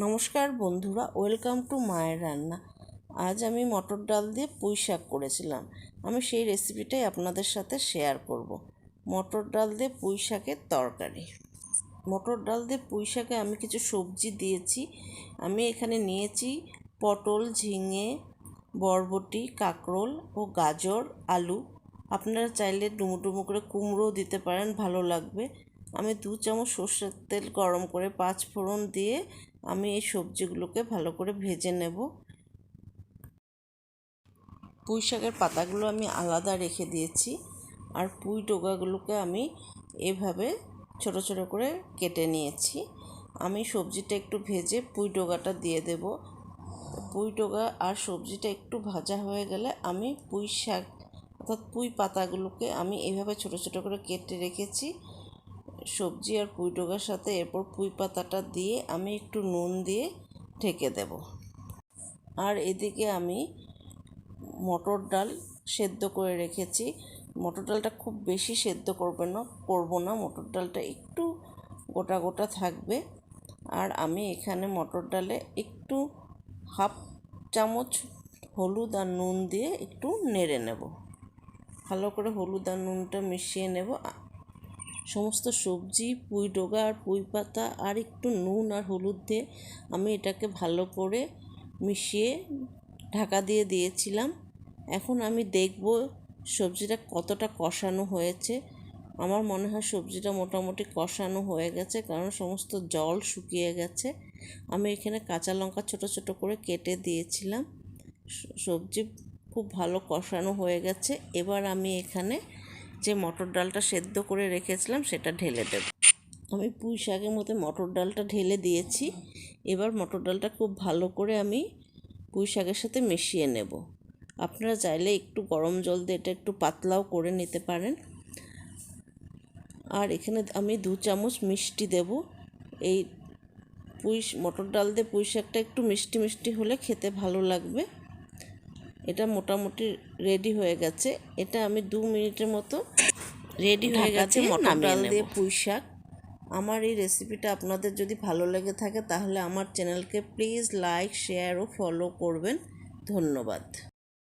নমস্কার বন্ধুরা, welcome to মায়ের রান্না। আজ আমি মটর ডাল দিয়ে পুঁই শাক করেছিলাম। আমি সেই রেসিপিটাই আপনাদের সাথে শেয়ার করব। মটর ডাল দিয়ে পুঁই শাকের তরকারি। মটর ডাল দিয়ে পুঁই শাকে আমি কিছু সবজি দিয়েছি। আমি এখানে নিয়েছি পটল, ঝিঙে, বরবটি, কাঁকরোল ও গাজর, আলু। আপনারা চাইলে ডুমো ডুমো করে কুমড়োও দিতে পারেন, ভালো লাগবে। আমি দু চামচ সর্ষের তেল গরম করে পাঁচ ফোড়ন দিয়ে আমি এই সবজিগুলোকে ভালো করে ভেজে নেব। পুঁই শাকের পাতাগুলো আমি আলাদা রেখে দিয়েছি আর পুঁই ডোগাগুলোকে আমি এভাবে ছোট ছোট করে কেটে নিয়েছি। আমি সবজিটা একটু ভেজে পুঁই ডোগাটা দিয়ে দেব। পুঁই ডোগা আর সবজিটা একটু ভাজা হয়ে গেলে আমি পুঁই শাক অর্থাৎ পুঁই পাতাগুলোকে আমি এভাবে ছোট ছোট করে কেটে রেখেছি। সবজি আর পুঁই ডোগার সাথে এরপর পুঁই পাতাটা দিয়ে আমি একটু নুন দিয়ে ঢেকে দেব। আর এদিকে আমি মটর ডাল সেদ্ধ করে রেখেছি। মটর ডালটা খুব বেশি সেদ্ধ করবে না, করব না। মটর ডালটা একটু গোটা গোটা থাকবে। আর আমি এখানে মটর ডালে একটু হাফ চামচ হলুদ আর নুন দিয়ে একটু নেড়ে নেব। ভালো করে হলুদ আর নুনটা মিশিয়ে নেব। সমস্ত সবজি, পুঁই ডোগা আর পুঁই পাতা আর একটু নুন আর হলুদ দিয়ে আমি এটাকে ভালো করে মিশিয়ে ঢাকা দিয়ে দিয়েছিলাম। এখন আমি দেখব সবজিটা কতটা কষানো হয়েছে। আমার মনে হয় সবজিটা মোটামুটি কষানো হয়ে গেছে কারণ সমস্ত জল শুকিয়ে গেছে। আমি এখানে কাঁচা লঙ্কা ছোট ছোট করে কেটে দিয়েছিলাম। সবজি খুব ভালো কষানো হয়ে গেছে। এবার আমি এখানে যে মটর ডালটা সেদ্ধ করে রেখেছিলাম সেটা ঢেলে দেব। আমি পুঁই শাকের মধ্যে মটর ডালটা ঢেলে দিয়েছি। এবার মটর ডালটা খুব ভালো করে আমি পুঁই শাকের সাথে মিশিয়ে নেব। আপনারা চাইলে একটু গরম জল দিয়ে এটা একটু পাতলাও করে নিতে পারেন। আর এখানে আমি দু চামচ মিষ্টি দেব। এই পুঁই মটর ডাল দিয়ে পুঁই শাকটা একটু মিষ্টি মিষ্টি হলে খেতে ভালো লাগবে। এটা মোটামুটি রেডি হয়ে গেছে। এটা আমি দু মিনিটের মতো রেডি হয়ে গেছে মটর ডাল দিয়ে পুঁই শাক। আমার এই রেসিপিটা আপনাদের যদি ভালো লেগে থাকে তাহলে আমার চ্যানেলকে প্লিজ লাইক শেয়ার ও ফলো করবেন। ধন্যবাদ।